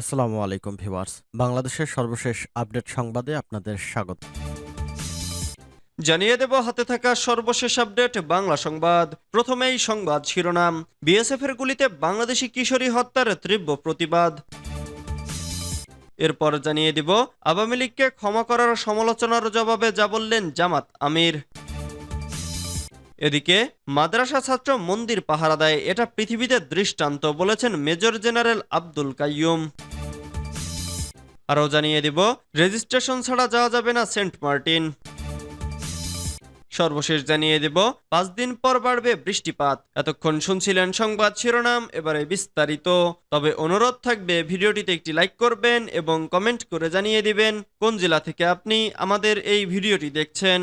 আসসালামু আলাইকুম ভিউয়ার্স। বাংলাদেশের সর্বশেষ আপডেট সংবাদে আপনাদের স্বাগত। জানিয়ে দেব, হাতে থাকা সর্বশেষ আপডেট, বাংলা সংবাদ। প্রথমেই সংবাদ শিরোনাম। বিএসএফ এর গুলিতে বাংলাদেশি কিশোরী হত্যার তীব্র প্রতিবাদ। এরপর জানিয়ে দিব, আওয়ামী লীগকে ক্ষমা করার সমালোচনার জবাবে যা বললেন জামাত আমির। এদিকে, মাদ্রাসা ছাত্র মন্দির পাহারা দেয়। এটা পৃথিবীতে দৃষ্টান্ত, বলেছেন মেজর জেনারেল আব্দুল কাইয়ুম। আরও জানিয়ে দিব, রেজিস্ট্রেশন ছাড়া যাওয়া যাবে না সেন্ট মার্টিন। সর্বশেষ জানিয়ে দেব, পাঁচ দিন পর বাড়বে বৃষ্টিপাত। এতক্ষণ শুনছিলেন সংবাদ শিরোনাম, এবারে বিস্তারিত। তবে অনুরোধ থাকবে, ভিডিওটিতে একটি লাইক করবেন এবং কমেন্ট করে জানিয়ে দিবেন, কোন জেলা থেকে আপনি আমাদের এই ভিডিওটি দেখছেন।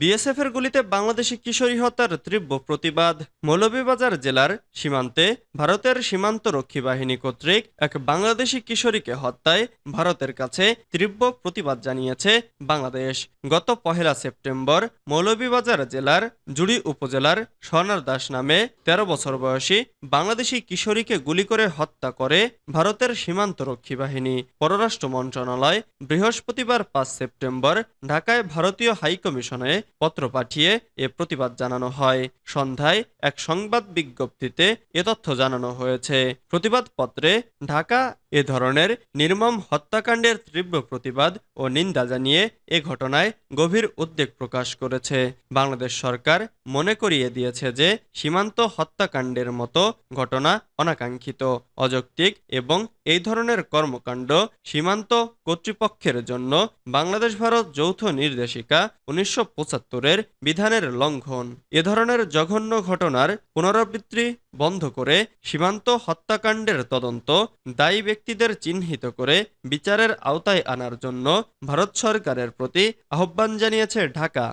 বিএসএফ এর গুলিতে বাংলাদেশি কিশোরী হত্যার তীব্র প্রতিবাদ। মৌলভীবাজার জেলার সীমান্তে ভারতের সীমান্তরক্ষী বাহিনী কর্তৃক এক বাংলাদেশি কিশোরীকে হত্যায় ভারতের কাছে তীব্র প্রতিবাদ জানিয়েছে বাংলাদেশ। গত পহেলা সেপ্টেম্বর মৌলভীবাজার জেলার জুড়ি উপজেলার স্বর্ণার দাস নামে ১৩ বছর বয়সী বাংলাদেশি কিশোরীকে গুলি করে হত্যা করে ভারতের সীমান্তরক্ষী বাহিনী। পররাষ্ট্র মন্ত্রণালয় বৃহস্পতিবার পাঁচ সেপ্টেম্বর ঢাকায় ভারতীয় হাইকমিশনে পত্র পাঠিয়ে এ প্রতিবাদ জানানো হয়। সন্ধ্যায় এক সংবাদ বিজ্ঞপ্তিতে এ তথ্য জানানো হয়েছে। প্রতিবাদপত্রে ঢাকা এ ধরনের নির্মম হত্যাকাণ্ডের তীব্র প্রতিবাদ ও নিন্দা জানিয়ে এ ঘটনায় গভীর উদ্বেগ প্রকাশ করেছে। বাংলাদেশ সরকার মনে করিয়ে দিয়েছে যে, সীমান্ত হত্যাকাণ্ডের মতো ঘটনা অনাকাঙ্ক্ষিত, অযৌক্তিক এবং এই ধরনের কর্মকাণ্ড সীমান্ত কর্তৃপক্ষের জন্য বাংলাদেশ ভারত যৌথ নির্দেশিকা উনিশশো পঁচাত্তরের বিধানের লঙ্ঘন। এ ধরনের জঘন্য ঘটনার পুনরাবৃত্তি বন্ধ করে সীমান্ত হত্যাকাণ্ডের তদন্ত দায়ী ব্যক্তিদের চিহ্নিত করে বিচারের আওতায় আনার জন্য ভারত সরকারের প্রতি আহ্বান জানিয়েছে ঢাকা।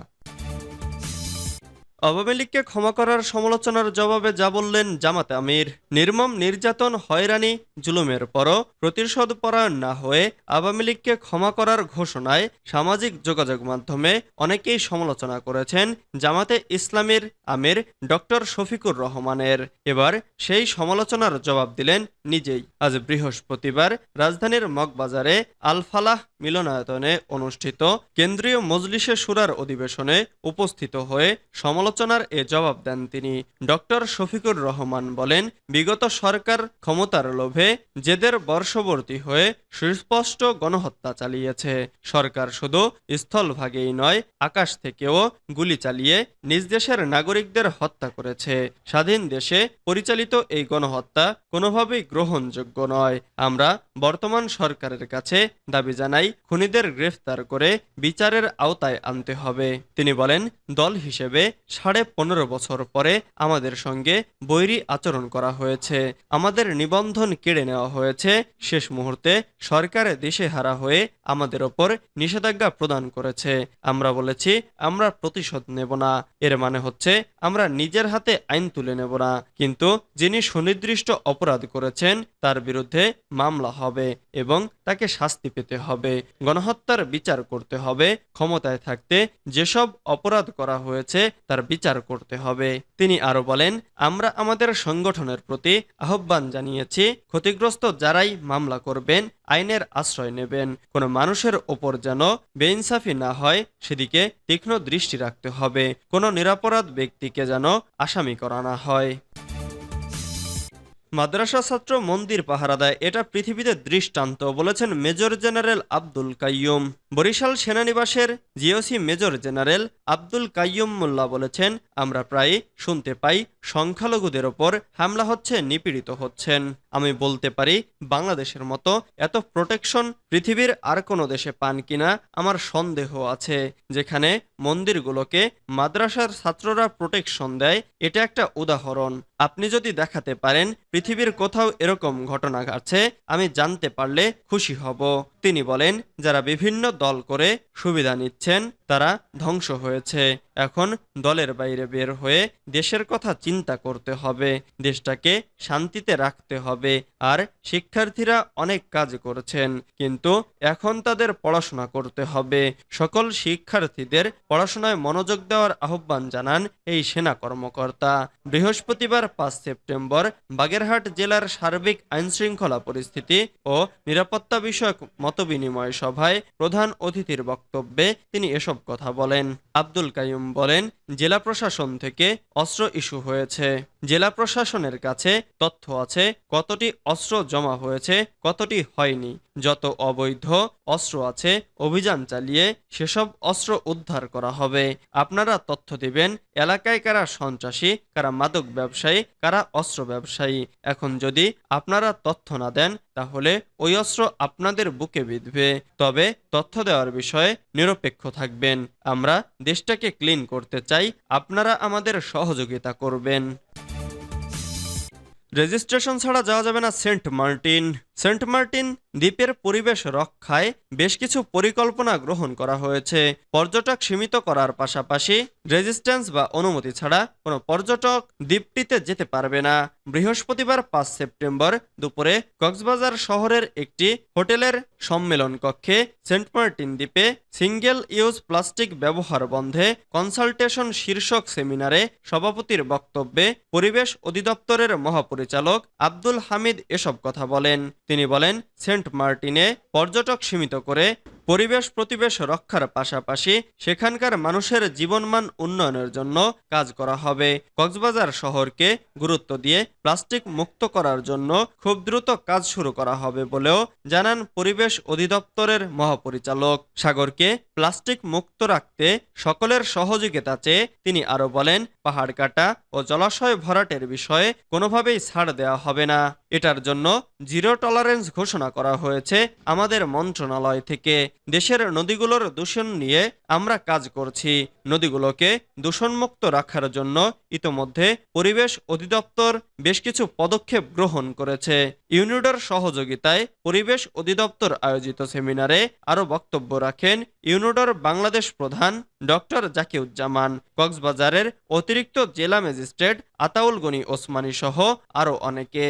আওয়ামী লীগকে ক্ষমা করার সমালোচনার জবাবে যা বললেন জামাতে আমির, নির্মম, নির্যাতন, হয়রানি, জুলুমের পরও প্রতিশোধ পরায়ণ না হয়ে আওয়ামী লীগকে ক্ষমা করার ঘোষণায় সামাজিক যোগাযোগ মাধ্যমে অনেকেই সমালোচনা করেছেন জামাতে ইসলামের আমির ডক্টর শফিকুর রহমানের। এবার সেই সমালোচনার জবাব দিলেন নিজেই। আজ বৃহস্পতিবার রাজধানীর মগবাজারে আলফালাহ মিলনায়তনে অনুষ্ঠিত কেন্দ্রীয় মজলিসে সুরার অধিবেশনে উপস্থিত হয়ে সমালোচনার এ জবাব দেন তিনি। ডক্টর শফিকুর রহমান বলেন, বিগত সরকার ক্ষমতার লোভে জেদের বর্ষবর্তী হয়ে সুস্পষ্ট গণহত্যা চালিয়েছে। সরকার শুধু স্থলভাগেই নয়, আকাশ থেকেও গুলি চালিয়ে নিজ দেশের নাগরিকদের হত্যা করেছে। স্বাধীন দেশে পরিচালিত এই গণহত্যা কোনোভাবেই গ্রহণযোগ্য নয়। আমরা বর্তমান সরকারের কাছে দাবি জানাই খুনিদের গ্রেফতার করে বিচারের আওতায় আনতে হবে। তিনি বলেন, দল হিসেবে সাড়ে পনেরো বছর পরে আমাদের সঙ্গে বৈরী আচরণ করা হয়েছে। আমাদের নিবন্ধন কেড়ে নেওয়া হয়েছে। শেষ মুহূর্তে সরকার দেশে হারা হয়ে আমাদের ওপর নিষেধাজ্ঞা প্রদান করেছে। আমরা বলেছি, আমরা প্রতিশোধ নেব না। এর মানে হচ্ছে, আমরা নিজের হাতে আইন তুলে নেব না। কিন্তু যিনি সুনির্দিষ্ট অপরাধ করেছেন, তার বিরুদ্ধে মামলা হবে এবং তাকে শাস্তি পেতে হবে, গণহত্যার বিচার করতে হবে, ক্ষমতায় থাকতে যেসব অপরাধ করা হয়েছে তার বিচার করতে হবে। তিনি আরও বলেন, আমরা আমাদের সংগঠনের প্রতি আহ্বান জানিয়েছি, ক্ষতিগ্রস্ত যারাই মামলা করবেন, আইনের আশ্রয় নেবেন। কোনো মানুষের ওপর যেন বেইনসাফি না হয়, সেদিকে তীক্ষ্ণ দৃষ্টি রাখতে হবে। কোনো নিরাপরাধ ব্যক্তিকে যেন আসামি করা না হয়। মাদ্রাসা ছাত্র মন্দির পাহারা দেয়। এটা পৃথিবীতে দৃষ্টান্ত, বলেছেন major general Abdul Qayyum. Barishal সেনানিবাসের GOC major general Abdul Kaiyum Molla বলেছেন, আমরা প্রায় শুনতে পাই, সংখ্যালঘুদের ওপর হামলা হচ্ছে, নিপীড়িত হচ্ছেন। আমি বলতে পারি, বাংলাদেশের মতো এত প্রোটেকশন পৃথিবীর আর কোনো দেশে পান কিনা, আমার সন্দেহ আছে, যেখানে মন্দিরগুলোকে মাদ্রাসার ছাত্ররা প্রোটেকশন দেয়, এটা একটা উদাহরণ। আপনি যদি দেখাতে পারেন, পৃথিবীর কোথাও এরকম ঘটনা ঘটছে, আমি জানতে পারলে খুশি হব। তিনি বলেন, যারা বিভিন্ন দল করে সুবিধা নিচ্ছেন, তারা ধ্বংস হয়েছে। এখন দলের বাইরে বের হয়ে দেশের কথা চিন্তা করতে হবে, দেশটাকে শান্তিতে রাখতে হবে, আর শিক্ষার্থীরা অনেক কাজ করেছেন, কিন্তু এখন তাদের পড়াশোনা করতে হবে। সকল শিক্ষার্থীদের পড়াশোনায় মনোযোগ দেওয়ার আহ্বান জানান এই সেনা কর্মকর্তা। বৃহস্পতিবার পাঁচ সেপ্টেম্বর বাগেরহাট জেলার সার্বিক আইনশৃঙ্খলা পরিস্থিতি ও নিরাপত্তা বিষয়ক মতবিনিময় সভায় প্রধান অতিথির বক্তব্যে তিনি এসব কথা বলেন। আব্দুল কাইয়ুম বলেন, জেলা প্রশাসন থেকে অস্ত্র ইস্যু হয়েছে। জেলা প্রশাসনের কাছে তথ্য আছে কতটি অস্ত্র জমা হয়েছে, কতটি হয়নি। যত অবৈধ অস্ত্র আছে, অভিযান চালিয়ে সেসব অস্ত্র উদ্ধার করা হবে। আপনারা তথ্য দিবেন, এলাকায় কারা সন্ত্রাসী, কারা মাদক ব্যবসায়ী, কারা অস্ত্র ব্যবসায়ী। এখন যদি আপনারা তথ্য না দেন, তাহলে ওই অস্ত্র আপনাদের বুকে বিঁধবে। তবে তথ্য দেওয়ার বিষয়ে নিরপেক্ষ থাকবেন। আমরা দেশটাকে ক্লিন করতে চাই, আপনারা আমাদের সহযোগিতা করবেন। রেজিস্ট্রেশন ছাড়া যাওয়া যাবে না সেন্ট মার্টিন। সেন্ট মার্টিন দ্বীপের পরিবেশ রক্ষায় বেশ কিছু পরিকল্পনা গ্রহণ করা হয়েছে। পর্যটক সীমিত করার পাশাপাশি রেজিস্ট্যান্স বা অনুমতি ছাড়া কোনো পর্যটক দ্বীপটিতে যেতে পারবে না। বৃহস্পতিবার পাঁচ সেপ্টেম্বর দুপুরে কক্সবাজার শহরের একটি হোটেলের সম্মেলন কক্ষে সেন্ট মার্টিন দ্বীপে সিঙ্গেল ইউজ প্লাস্টিক ব্যবহার বন্ধে কনসালটেশন শীর্ষক সেমিনারে সভাপতির বক্তব্যে পরিবেশ অধিদপ্তরের মহাপরিচালক আব্দুল হামিদ এসব কথা বলেন। তিনি বলেন সেন্ট মার্টিনে পর্যটক সীমিত করে পরিবেশ প্রতিবেশ রক্ষার পাশাপাশি সেখানকার মানুষের জীবনমান উন্নয়নের জন্য কাজ করা হবে। কক্সবাজার শহরকে গুরুত্ব দিয়ে প্লাস্টিক মুক্ত করার জন্য খুব দ্রুত কাজ শুরু করা হবে বলেও জানান পরিবেশ অধিদপ্তরের মহাপরিচালক। সাগরকে প্লাস্টিক মুক্ত রাখতে সকলের সহযোগিতা চেয়ে তিনি আরও বলেন, পাহাড় কাটা ও জলাশয় ভরাটের বিষয়ে কোনোভাবেই ছাড় দেওয়া হবে না। এটার জন্য জিরো টলারেন্স ঘোষণা করা হয়েছে আমাদের মন্ত্রণালয় থেকে। দেশের নদীগুলোর দূষণ নিয়ে আমরা কাজ করছি। নদীগুলোকে দূষণমুক্ত রাখার জন্য ইতোমধ্যে পরিবেশ অধিদপ্তর বেশ কিছু পদক্ষেপ গ্রহণ করেছে। ইউনিডর সহযোগিতায় পরিবেশ অধিদপ্তর আয়োজিত সেমিনারে আরও বক্তব্য রাখেন ইউনিডর বাংলাদেশ প্রধান ডক্টর জাকিউজ্জামান। কক্সবাজারের অতিরিক্ত জেলা ম্যাজিস্ট্রেট আতাউল গনি ওসমানী সহ আরও অনেকে।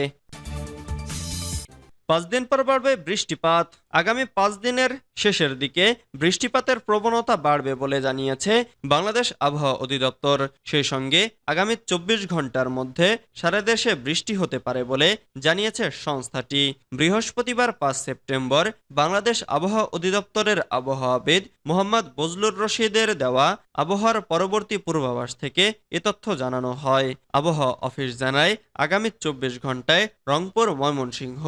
পাঁচ দিন পর বাড়বে বৃষ্টিপাত। আগামী পাঁচ দিনের শেষের দিকে বৃষ্টিপাতের প্রবণতা বাড়বে বলে জানিয়েছে বাংলাদেশ আবহাওয়া অধিদপ্তর। সেই সঙ্গে আগামী চব্বিশ ঘণ্টার মধ্যে সারা দেশে বৃষ্টি হতে পারে বলে জানিয়েছে সংস্থাটি। বৃহস্পতিবার পাঁচ সেপ্টেম্বর বাংলাদেশ আবহাওয়া অধিদপ্তরের আবহাওয়াবিদ মোহাম্মদ বজলুর রশিদের দেওয়া আবহাওয়ার পরবর্তী পূর্বাভাস থেকে এ তথ্য জানানো হয়। আবহাওয়া অফিস জানায়, আগামী চব্বিশ ঘন্টায় রংপুর, ময়মনসিংহ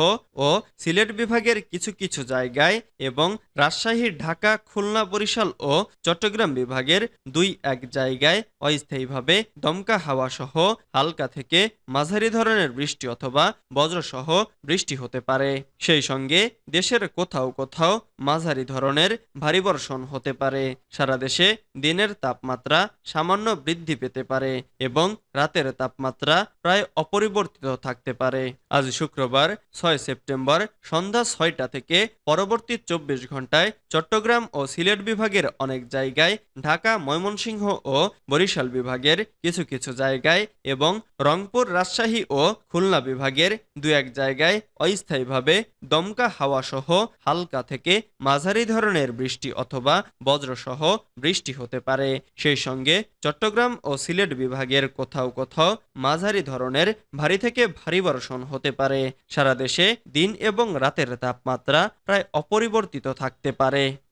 ও সিলেট বিভাগের কিছু কিছু জায়গায় এবং রাজশাহী, ঢাকা, খুলনা, বরিশাল ও চট্টগ্রাম বিভাগের দুই এক জায়গায় অস্থায়ীভাবে দমকা হাওয়া সহ হালকা থেকে মাঝারি ধরনের বৃষ্টি অথবা বজ্রসহ বৃষ্টি হতে পারে। সেই সঙ্গে দেশের কোথাও কোথাও মাঝারি ধরনের ভারী বর্ষণ হতে পারে। সারা দেশে দিনের তাপমাত্রা সামান্য বৃদ্ধি পেতে পারে এবং রাতের তাপমাত্রা প্রায় অপরিবর্তিত থাকতে পারে। আজ শুক্রবার, ছয় সেপ্টেম্বর, সন্ধ্যা ছয়টা থেকে পরবর্তী চব্বিশ ঘন্টায় চট্টগ্রাম ও সিলেট বিভাগের অনেক জায়গায়, ঢাকা, ময়মনসিংহ ও বরিশাল বিভাগের কিছু কিছু জায়গায় এবং রংপুর, রাজশাহী ও খুলনা বিভাগের দু এক জায়গায় অস্থায়ীভাবে দমকা হাওয়া সহ হালকা থেকে মাঝারি ধরনের বৃষ্টি অথবা বজ্রসহ বৃষ্টি হতে পারে। সেই সঙ্গে চট্টগ্রাম ও সিলেট বিভাগের কোথাও কোথাও মাঝারি ধরনের ভারী থেকে ভারী বর্ষণ হতে পারে। সারা দেশে দিন এবং রাতের তাপমাত্রা প্রায় অপরিবর্তিত থাকতে পারে।